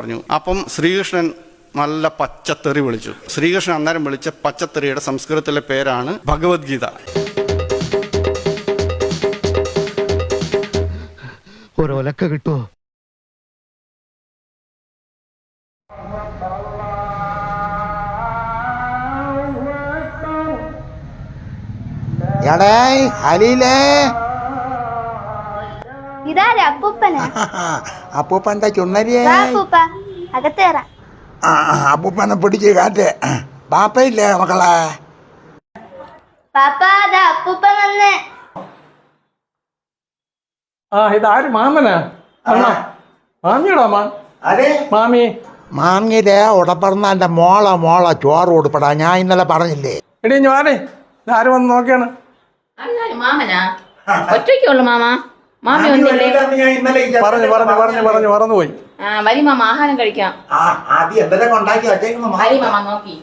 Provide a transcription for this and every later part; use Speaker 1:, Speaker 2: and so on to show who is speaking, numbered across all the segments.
Speaker 1: പറഞ്ഞു. അപ്പം ശ്രീകൃഷ്ണൻ നല്ല പച്ചത്തെറി വിളിച്ചു. ശ്രീകൃഷ്ണൻ അന്നേരം വിളിച്ച പച്ചത്തെറിയുടെ സംസ്കൃതത്തിലെ പേരാണ് ഭഗവത്ഗീത.
Speaker 2: ഒരൊലക്ക കിട്ടുമോ
Speaker 3: എടേ ഹലീലേ.
Speaker 4: ഇതാരാ അപ്പൂപ്പനാ?
Speaker 3: അപ്പൂപ്പന്റെ ചുണ്ണരിയേ
Speaker 4: ദാ അപ്പൂപ്പ അകത്തേറാ
Speaker 3: ആ, അപ്പൂപ്പനെ പിടിച്ച് കാറ്റ്. ബാപ്പയില്ലേ മക്കളെ?
Speaker 4: പാപ്പ അതാ അപ്പൂപ്പ വന്ന്.
Speaker 5: ആ ഇതാര് മാമനാ? അണ്ണാ മാമിയോടാ മാ?
Speaker 3: അതെ
Speaker 5: മാമി.
Speaker 3: മോള മോള ചോറ് കൊടുപ്പടാ. ഞാൻ ഇന്നലെ പറഞ്ഞില്ലേ.
Speaker 5: എടീ ഞാനേ ഇതാര് വന്ന് നോക്കിയാണ്?
Speaker 6: മാമനാ? ഒറ്റയ്ക്കുള്ളു മാമ. മാമി ഒന്നില്ലേ
Speaker 5: പറഞ്ഞു പറഞ്ഞു പറഞ്ഞു പറഞ്ഞു മറന്നുപോയി.
Speaker 6: ആ വരി മാമ ആഹാരം കഴിക്കാം.
Speaker 3: ആ ആദ്യം എന്തെങ്കിലും ഉണ്ടാക്കി? വച്ചേക്കുന്നു
Speaker 6: വരി മാമ നോക്കി.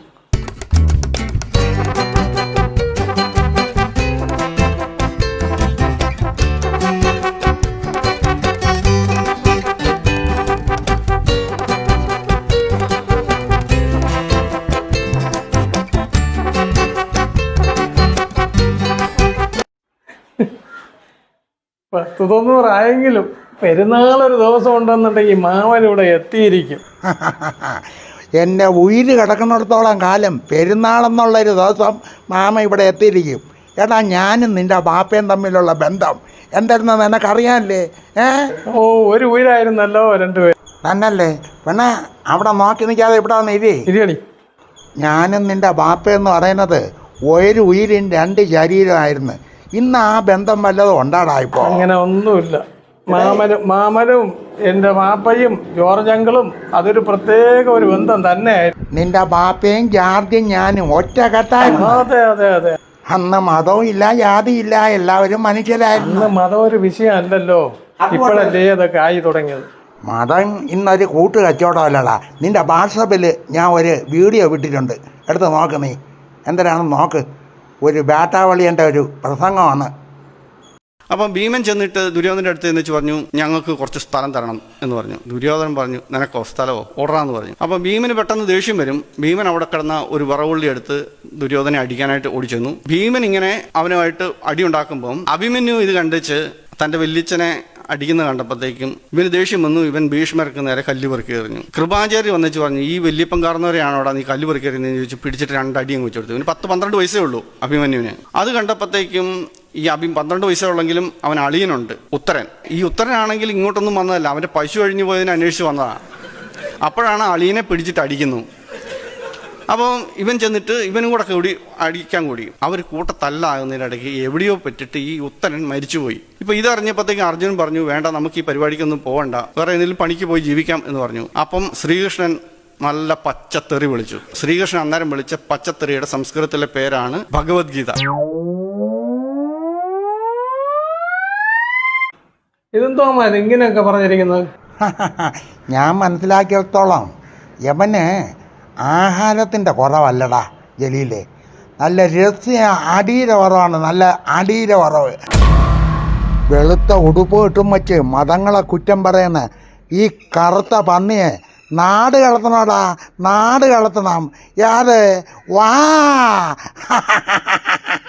Speaker 5: പത്ത് തൊണ്ണൂറായെങ്കിലും പെരുന്നാളൊരു ദിവസം ഉണ്ടെന്നുണ്ടെങ്കിൽ മാമൻ ഇവിടെ എത്തിയിരിക്കും.
Speaker 3: എന്റെ ഉയിര് കിടക്കുന്നിടത്തോളം കാലം പെരുന്നാളെന്നുള്ളൊരു ദിവസം മാമ ഇവിടെ എത്തിയിരിക്കും. എടാ ഞാനും നിന്റെ ബാപ്പയും തമ്മിലുള്ള ബന്ധം എന്തായിരുന്നു നിനക്കറിയാമല്ലേ ഏ?
Speaker 5: ഓ ഒരു ഉയരായിരുന്നല്ലോ രണ്ടുപേരും
Speaker 3: തന്നല്ലേ പെണ്ണെ അവിടെ നോക്കി നിൽക്കാതെ ഇവിടെ വന്ന് ഇരി.
Speaker 5: ഇരിയടി.
Speaker 3: ഞാനും നിന്റെ ബാപ്പയെന്ന് പറയുന്നത് ഒരു ഉയിരും രണ്ട് ശരീരമായിരുന്നു. ഇന്ന് ആ ബന്ധം വല്ലതും ഉണ്ടാടാ ഇപ്പോൾ
Speaker 5: അങ്ങനെ ഒന്നുമില്ല. മാമനും മാമനും എന്റെ മാപ്പയും ജോർജ് അങ്കിളും അതൊരു പ്രത്യേക ഒരു ബന്ധം തന്നെയായിരുന്നു.
Speaker 3: നിന്റെ ബാപ്പയും ജാർജും ഞാനും ഒറ്റ കെട്ടായിരുന്നു.
Speaker 5: അതെ അതെ അതെ.
Speaker 3: അന്ന് മതവും ഇല്ല ജാതിയില്ല എല്ലാവരും മനുഷ്യരായിരുന്നു.
Speaker 5: അന്ന് മതം ഒരു വിഷയമല്ലല്ലോ. ഇപ്പോഴല്ലേ അതൊക്കെ ആയി തുടങ്ങിയത്.
Speaker 3: മതം ഇന്നൊരു കൂട്ട് കച്ചവടമല്ലടാ നിന്റെ വാട്സപ്പിൽ ഞാൻ ഒരു വീഡിയോ വിട്ടിട്ടുണ്ട് എടുത്ത് നോക്ക് നീ. എന്തരാണെന്ന് നോക്ക്. ഒരു ബാറ്റാവളിയന്റെ ഒരു പ്രസംഗമാണ്.
Speaker 1: അപ്പം ഭീമൻ ചെന്നിട്ട് ദുര്യോധനന്റെ അടുത്ത് ചെന്നിച്ച് പറഞ്ഞു ഞങ്ങൾക്ക് കുറച്ച് സ്ഥലം തരണം എന്ന് പറഞ്ഞു. ദുര്യോധനൻ പറഞ്ഞു നിനക്കോ സ്ഥലമോ? ഓടാന്ന് പറഞ്ഞു. അപ്പം ഭീമന് പെട്ടെന്ന് ദേഷ്യം വരും. ഭീമൻ അവിടെ കിടന്ന ഒരു വിറവുള്ളി എടുത്ത് ദുര്യോധനെ അടിക്കാനായിട്ട് ഓടിച്ചെന്നു. ഭീമൻ ഇങ്ങനെ അവനുമായിട്ട് അടിയുണ്ടാക്കുമ്പം അഭിമന്യു ഇത് കണ്ടിച്ച് തന്റെ വല്യച്ഛനെ അടിക്കുന്ന കണ്ടപ്പോഴത്തേക്കും ഇവന് ദേഷ്യം വന്നു. ഇവൻ ഭീഷ്മർക്ക് നേരെ കല്ല് പെറുക്കി എറിഞ്ഞു. കൃപാചാര്യ വന്നിച്ച് പറഞ്ഞു ഈ വല്യപ്പം കാർന്നവരെയാണോ അവിടെ നീ കല്ല് പെറുക്കി ചോദിച്ചു ചോദിച്ച് പിടിച്ചിട്ട് രണ്ട് അടിയും വെച്ചു കൊടുത്തു ഇവന് പത്ത് പന്ത്രണ്ട് വയസ്സേ ഉള്ളൂ അഭിമന്യുവിന്. അത് കണ്ടപ്പോഴത്തേക്കും ഈ അഭി പന്ത്രണ്ട് വയസ്സുള്ളെങ്കിലും അവൻ അളിയനുണ്ട് ഉത്തരൻ. ഈ ഉത്തരനാണെങ്കിൽ ഇങ്ങോട്ടൊന്നും വന്നതല്ല. അവന്റെ പശു കഴിഞ്ഞു പോയതിനെ അന്വേഷിച്ച് വന്നതാണ് അപ്പോഴാണ് അളിയനെ പിടിച്ചിട്ട് അടിക്കുന്നു. അപ്പോൾ ഇവൻ ചെന്നിട്ട് ഇവനും കൂടെ കൂടി അടിക്കാൻ കൂടി. അവർ കൂട്ടത്തല്ലാകുന്നതിനിടയ്ക്ക് എവിടെയോ പറ്റിട്ട് ഈ ഉത്തരൻ മരിച്ചുപോയി. ഇപ്പൊ ഇതറിഞ്ഞപ്പോഴത്തേക്കും അർജുനൻ പറഞ്ഞു വേണ്ട നമുക്ക് ഈ പരിപാടിക്കൊന്നും പോകണ്ട വേറെ എന്തെങ്കിലും പണിക്ക് പോയി ജീവിക്കാം എന്ന് പറഞ്ഞു. അപ്പം ശ്രീകൃഷ്ണൻ നല്ല പച്ചത്തെറി വിളിച്ചു. ശ്രീകൃഷ്ണൻ അന്നേരം വിളിച്ച പച്ചത്തെറിയുടെ സംസ്കൃതത്തിലെ പേരാണ് ഭഗവത്ഗീത.
Speaker 5: ഇതെന്തോ ഇങ്ങനെയൊക്കെ പറഞ്ഞിരിക്കുന്നത്.
Speaker 3: ഞാൻ മനസ്സിലാക്കിയിടത്തോളം യവന് ആഹാരത്തിന്റെ കുറവല്ലടാ ജലീലെ. നല്ല രസ്യ അടീര കുറവാണ് നല്ല അടീര കുറവ് വെളുത്ത ഉടുപ്പ് കിട്ടും വച്ച് മതങ്ങളെ കുറ്റം പറയുന്ന ഈ കറുത്ത പന്നിയെ നാട് കളത്തണോടാ നാട് കളത്തണം യാത് വാ.